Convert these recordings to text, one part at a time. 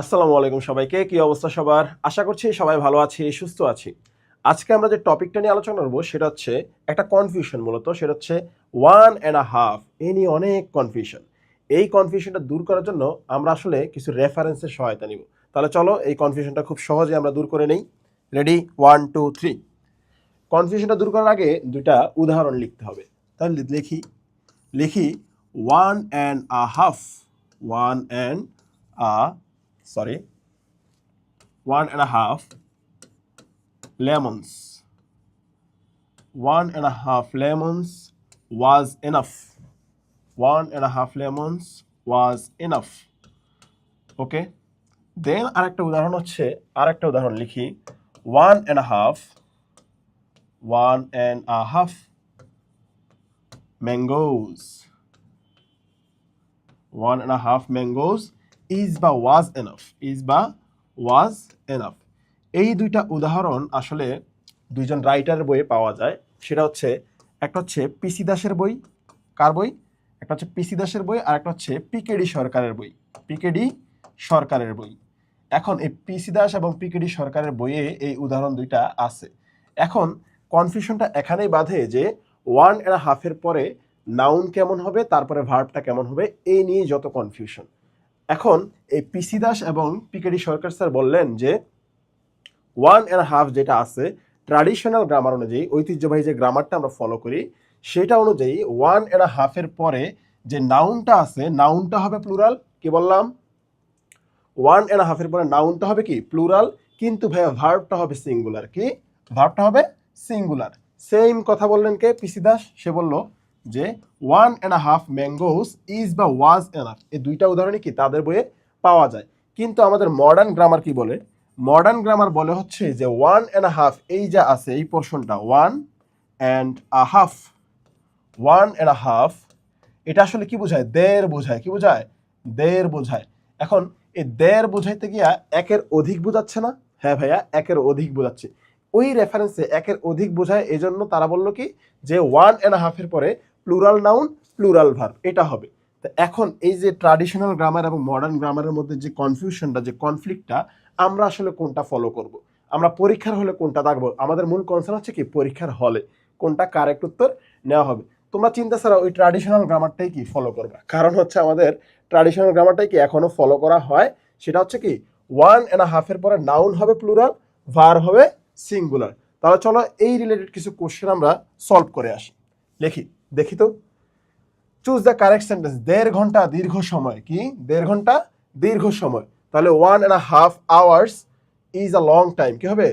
আসসালামু আলাইকুম সবাইকে, কি অবস্থা সবার? আশা করছি সবাই ভালো আছি, সুস্থ আছি। আজকে আমরা যে টপিকটা নিয়ে আলোচনা করব, সেটা হচ্ছে একটা কনফিউশন মূলত, সেটা হচ্ছে ওয়ান অ্যান্ড আ হাফ এ নিয়ে অনেক কনফিউশন এই কনফিউশনটা দূর করার জন্য আমরা আসলে কিছু রেফারেন্সের সহায়তা নিব। তাহলে চলো, এই কনফিউশনটা খুব সহজে আমরা দূর করে নেই। রেডি ওয়ান টু থ্রি কনফিউশনটা দূর করার আগে দুটা উদাহরণ লিখতে হবে। তাহলে লিখি। লিখি one and a half one and a sorry, one and a half lemons. One and a half lemons was enough. One and a half lemons was enough. ওকে দেন আরেকটা উদাহরণ হচ্ছে আরেকটা উদাহরণ লিখি one and half one and a half mangoes one and half mangoes is বা was enough is বা was enough এই দুইটা উদাহরণ আসলে দুইজন রাইটারের বইয়ে পাওয়া যায়। সেটা হচ্ছে, একটা হচ্ছে পিসি দাসের বই, কার বই? একটা হচ্ছে পিসি দাসের বই আর একটা হচ্ছে পিকেডি সরকারের বই। পিকেডি সরকারের বই। এখন এই পিসি দাস এবং পিকেডি সরকারের বইয়ে এই উদাহরণ দুইটা আছে। এখন কনফিউশনটা এখানেই বাঁধে যে ওয়ান অ্যান্ড হাফের পরে নাউন কেমন হবে, তারপরে ভার্বটা কেমন হবে, এই নিয়ে যত কনফিউশন এখন এই পিসি দাস এবং পিকেডি সরকার স্যার বললেন যে ওয়ান অ্যান্ড হাফ যেটা আছে ট্র্যাডিশনাল গ্রামার অনুযায়ী, ঐতিহ্যবাহী যে গ্রামারটা আমরা ফলো করি, সেটা অনুযায়ী ওয়ান অ্যান্ড হাফের পরে যে নাউনটা আছে নাউনটা হবে প্লুরাল কি বললাম? ওয়ান অ্যান্ড হাফের পরে নাউনটা হবে কি? প্লুরাল কিন্তু ভাইয়া ভার্বটা হবে সিঙ্গুলার কি? ভার্বটা হবে সিঙ্গুলার সেম কথা বললেন কে? পিসি দাস, সে বলল যে one and half mangoes is বা ওয়াজ এনাফ এই দুইটা উদাহরণই কি তাদের বইয়ে পাওয়া যায়। কিন্তু আমাদের মডার্ন গ্রামার কি বলে? মডার্ন গ্রামার বলে হচ্ছে যে ওয়ান অ্যান্ড হাফ এই যা আছে, এই পোর্শনটা one and a half one and a half এটা আসলে কি বোঝায়? দেড় বোঝায়। কি বোঝায়? দেড় বোঝায়। এখন এই দেড় বোঝাইতে গিয়া একের অধিক বোঝাচ্ছে না? হ্যাঁ ভাইয়া, একের অধিক বোঝাচ্ছে। ওই রেফারেন্সে একের অধিক বোঝায়, এজন্য তারা বলল কি যে ওয়ান অ্যান্ড হাফের পরে প্লুরাল নাউন প্লুরাল ভার্ব এটা হবে। তো এখন এই যে ট্রাডিশনাল গ্রামার এবং মডার্ন গ্রামারের মধ্যে যে কনফিউশনটা যে কনফ্লিক্টটা আমরা আসলে কোনটা ফলো করব। আমরা পরীক্ষার হলে কোনটা দেখব? আমাদের মূল কনসার্ন হচ্ছে কি, পরীক্ষার হলে কোনটা কারেক্ট উত্তর নেওয়া হবে। তোমরা চিন্তা ছাড়া ওই ট্র্যাডিশনাল গ্রামারটাই কি ফলো করবে? কারণ হচ্ছে আমাদের ট্র্যাডিশনাল গ্রামারটাই কি এখনও ফলো করা হয়? সেটা হচ্ছে কি ওয়ান অ্যান্ড হাফের পরে নাউন হবে প্লুরাল ভার হবে সিঙ্গুলার তাহলে চলো এই রিলেটেড কিছু কোশ্চেন আমরা সলভ করে আসি। লিখি। দেখি তো। চুজ দ্য কারেক্ট সেন্টেন্স দেড় ঘণ্টা দীর্ঘ সময়, কি? দেড় ঘণ্টা দীর্ঘ সময়। তাহলে one and half hours is a long time কি হবে?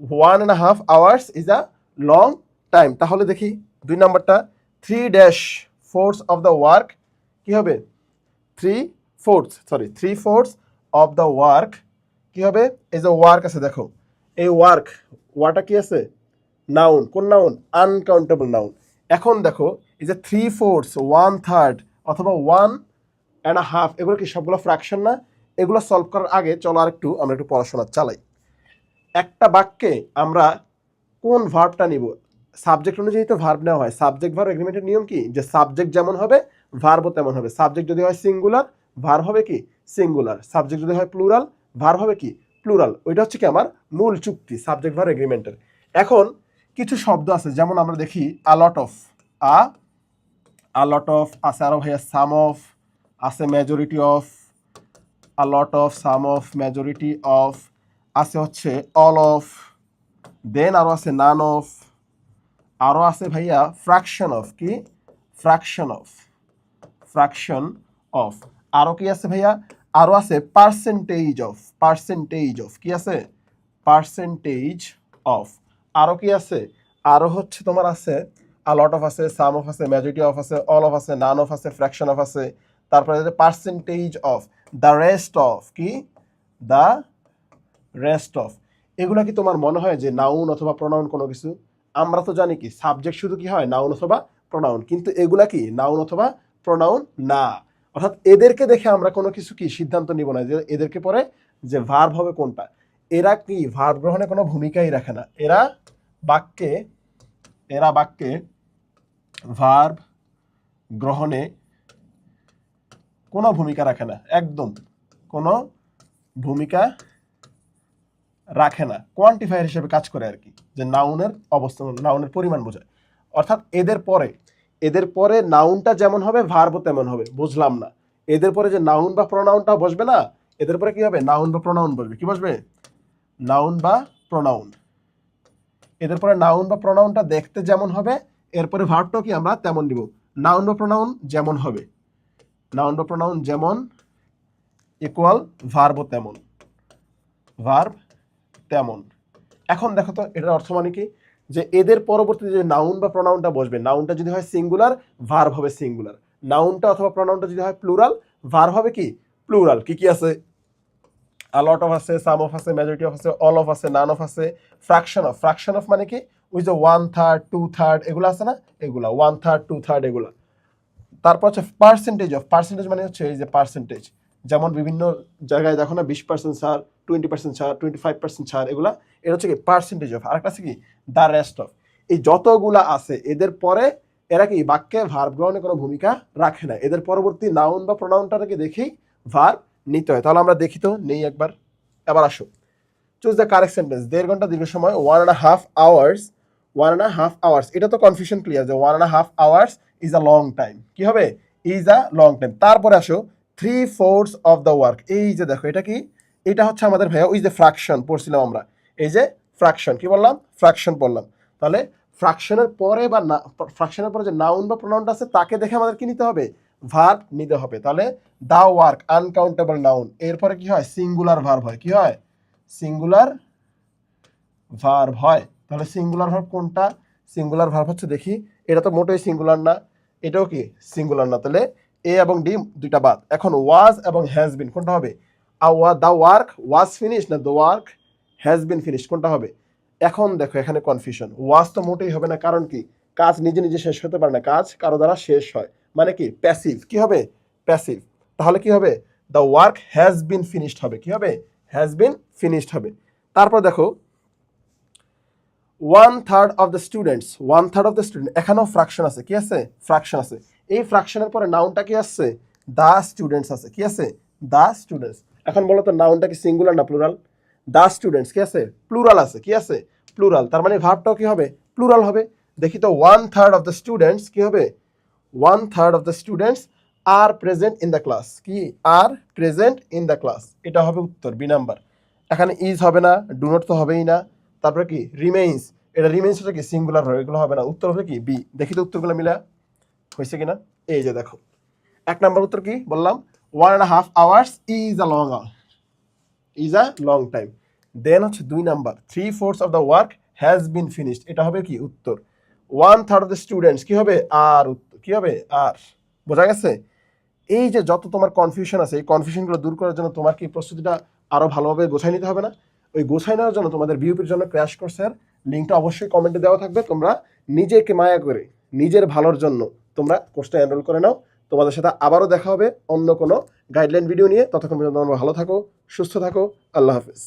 One and half hours is a long time তাহলে দেখি, দুই নাম্বারটা three dash fours of the work কি হবে? Three fourth sorry three fourths of the work কি হবে? এই যে ওয়ার্ক আছে, দেখো। এই ওয়ার্ক ওয়ার্কটা কি আছে? নাউন কোন নাউন আনকাউন্টেবল নাউন এখন দেখো, এই যে থ্রি ফোর্থস ওয়ান থার্ড অথবা ওয়ান অ্যান্ড হাফ এগুলো কি সবগুলো ফ্র্যাকশন না? এগুলো সলভ করার আগে চলো আর একটু আমরা একটু পড়াশোনা চালাই। একটা বাক্যে আমরা কোন ভার্বটা নিব? সাবজেক্ট অনুযায়ী তো ভার্ব নেওয়া হয়। সাবজেক্ট ভার্ব এগ্রিমেন্টের নিয়ম কি? যে সাবজেক্ট যেমন হবে ভার্বও তেমন হবে। সাবজেক্ট যদি হয় সিঙ্গুলার ভার হবে কি? সিঙ্গুলার সাবজেক্ট যদি হয় প্লুরাল ভার হবে কি? প্লুরাল ওইটা হচ্ছে কি আমার মূল চুক্তি সাবজেক্ট ভার এগ্রিমেন্টের এখন কিছু শব্দ আছে, যেমন আমরা দেখি আলট অফ আ আলট অফ আছে আরও ভাইয়া সাম অফ আছে majority of a lot of some of majority of আছে হচ্ছে অল অফ দেন আরও আছে নান অফ আরও আছে ভাইয়া ফ্র্যাকশন অফ কি? ফ্র্যাকশন অফ ফ্র্যাকশন অফ আরও কি আছে ভাইয়া? আরও আছে পার্সেন্টেজ অফ পার্সেন্টেজ অফ কি আছে? পার্সেন্টেজ অফ আরও কি আছে? আরও হচ্ছে তোমার আছে লট অফ আছে সাম অফ আছে মেজরিটি অফ আছে অল অফ আছে নান অফ আছে ফ্র্যাকশন অফ আছে, তারপরে percentage of the rest of কি? দ্য রেস্ট অফ এগুলো কি তোমার মনে হয় যে নাউন অথবা প্রোনাউন কোনো কিছু? আমরা তো জানি কি সাবজেক্ট শুধু কি হয়? নাউন অথবা প্রোনাউন কিন্তু এগুলা কি? নাউন অথবা প্রোনাউন না। অর্থাৎ এদেরকে দেখে আমরা কোনো কিছু কি সিদ্ধান্ত নিব না যে এদেরকে পরে যে ভার্ব হবে কোনটা। এরা কি ভার্ব গ্রহণে কোনো ভূমিকাই রাখে না? এরা বাক্যে এরা বাক্যে ভার্ব গ্রহণে কোনো ভূমিকা রাখে না। একদম কোনো ভূমিকা রাখে না। কোয়ান্টিফায়ার হিসেবে কাজ করে আর কি, যে নাউনের অবস্থান নাউনের পরিমাণ বোঝায়। অর্থাৎ এদের পরে এদের পরে নাউনটা যেমন হবে, ভার্বও তেমন হবে, বুঝলাম না। এদের পরে যে নাউন বা প্রোনাউনটা বসবে না, এদের পরে কি হবে? নাউন বা প্রোনাউন বসবে। কি বসবে? নাউন বা প্রোনাউন এদের পরে নাউন বা প্রোনাউনটা দেখতে যেমন হবে, এরপরে ভার্বটাও কি আমরা তেমন দিব নাউন বা প্রোনাউন যেমন হবে। নাউন বা প্রোনাউন যেমন ইকুয়াল ভার্বও তেমন। ভার্ব তেমন। এখন দেখো তো, এটার অর্থ মানে কি? যে এদের পরবর্তীতে যে নাউন বা প্রোনাউনটা বসবে নাউনটা যদি হয় সিঙ্গুলার ভার্ব হবে সিঙ্গুলার নাউনটা অথবা প্রোনাউনটা যদি হয় প্লুরাল ভার্ব হবে কি? প্লুরাল কি কি আছে? লট অফ আছে সাম অফ আছে মেজরিটি অফ আছে অল অফ আছে নান অফ আছে ফ্র্যাকশন অফ ফ্রাকশন অফ মানে কি? ওই যে ওয়ান থার্ড টু থার্ড এগুলো আছে না? এগুলা ওয়ান থার্ড টু থার্ড এগুলা। তারপর হচ্ছে পার্সেন্টেজ অফ পার্সেন্টেজ মানে হচ্ছে এই যে পার্সেন্টেজ যেমন বিভিন্ন জায়গায় দেখো না, বিশ পার্সেন্ট ছাড় টোয়েন্টি পার্সেন্ট ছাড় টোয়েন্টি ফাইভ পার্সেন্ট ছাড়, এগুলো এটা হচ্ছে কি পার্সেন্টেজ অফ আরেকটা আছে কি? দ্য রেস্ট অফ এই যতগুলা আছে, এদের পরে এরা কি বাক্যে ভার্ব গ্রহণে কোনো ভূমিকা রাখে না। এদের পরবর্তী নাউন বা প্রোনাউনটাকে দেখেই ভার্ব নিতে হয়। তাহলে আমরা দেখি তো, নেই একবার। এবার আসো। চুজ দ্য কারেক্ট সেন্টেন্স দেড় ঘণ্টা দীর্ঘ সময় one and half hours one and half hours এটা তো কনফিউশন ক্লিয়ার যে one and half hours is a long time কি হবে? ইজ আ লং টাইম তারপরে আসো three fourths of the work এই যে দেখো, এটা কি? এটা হচ্ছে আমাদের ভাইয়া, ওই যে ফ্রাকশন পড়ছিলাম আমরা। এই যে ফ্রাকশন কি বললাম? ফ্রাকশন বললাম তাহলে ফ্রাকশনের পরে বা না ফ্রাকশনের পরে যে নাউন বা প্রোনাউনটা আছে, তাকে দেখে আমাদের কি নিতে হবে? ভার্ব নিতে হবে। তাহলে দা ওয়ার্ক আনকাউন্টেবল নাউন এরপরে কি হয়? সিঙ্গুলার ভার্ব হয়। কি হয়? সিঙ্গুলার ভার্ব হয়। তাহলে সিঙ্গুলার ভার্ব কোনটা? সিঙ্গুলার ভার্ব হচ্ছে দেখি, এটা তো মোটেই সিঙ্গুলার না, এটাও কি? সিঙ্গুলার না। তাহলে এ এবং ডি দুইটা বাদ। এখন ওয়াজ এবং হ্যাজ বিন কোনটা হবে? Uh the work was finish না the work has been finish কোনটা হবে? এখন দেখো, এখানে কনফিউশন ওয়াজ তো মোটেই হবে না, কারণ কি? কাজ নিজে নিজে শেষ হতে পারে না। কাজ কারও দ্বারা শেষ হয়। মানে কি? প্যাসিভ কি হবে? প্যাসিভ তাহলে কি হবে? The work has been finished হবে। কি হবে? হ্যাজ বিন ফিনিশড হবে। তারপর দেখো one third of the students one third of the student এখানেও ফ্রাকশন আছে। কি আছে? ফ্রাকশন আছে। এই ফ্রাকশনের পরে নাউনটা কি আসছে দ্য স্টুডেন্টস আছে। কি আছে? দ্য স্টুডেন্টস এখন বলো তো নাউনটা কি সিঙ্গুলার না প্লুরাল দ্য স্টুডেন্টস কি আছে? প্লুরাল আছে। কি আছে? প্লুরাল তার মানে ভাবটাও কি হবে? প্লুরাল হবে। দেখি তো one third of the students কি হবে? One third of the students are present in the class কি are present in the class এটা হবে উত্তর, বি নাম্বার। এখানে ইজ হবে না ডু নট তো হবেই না। তারপরে কি? রিমেইন্স এটা রিমেইন্স হচ্ছে কি? সিঙ্গুলার হবে, এগুলো হবে না। উত্তর হবে কি? বি দেখি তো উত্তরগুলো মিলা। হয়েছে কিনা? এই যে দেখো। এক নম্বর উত্তর কি? বললাম one and half hours is a long is a long time then হচ্ছে দুই number. Three fourths of the work has been finished এটা হবে কি? উত্তর। ওয়ান থার্ড স্টুডেন্টস কি হবে? আর কি হবে? আর বোঝা গেছে? এই যে যত তোমার কনফিউশন আছে, এই কনফিউশনগুলো দূর করার জন্য তোমার কি প্রস্তুতিটা আরও ভালোভাবে গোছাই নিতে হবে না? ওই গোছাই নেওয়ার জন্য তোমাদের বিউপির জন্য ক্র্যাশ কোর্সের লিঙ্কটা অবশ্যই কমেন্টে দেওয়া থাকবে। তোমরা নিজেকে মায়া করে, নিজের ভালোর জন্য তোমরা কোর্সটা এনরোল করে নাও। তোমাদের সাথে আবারও দেখা হবে অন্য কোনো গাইডলাইন ভিডিও নিয়ে। ততক্ষণ পর্যন্ত তোমরা ভালো থাকো, সুস্থ থাকো। আল্লাহ হাফিজ।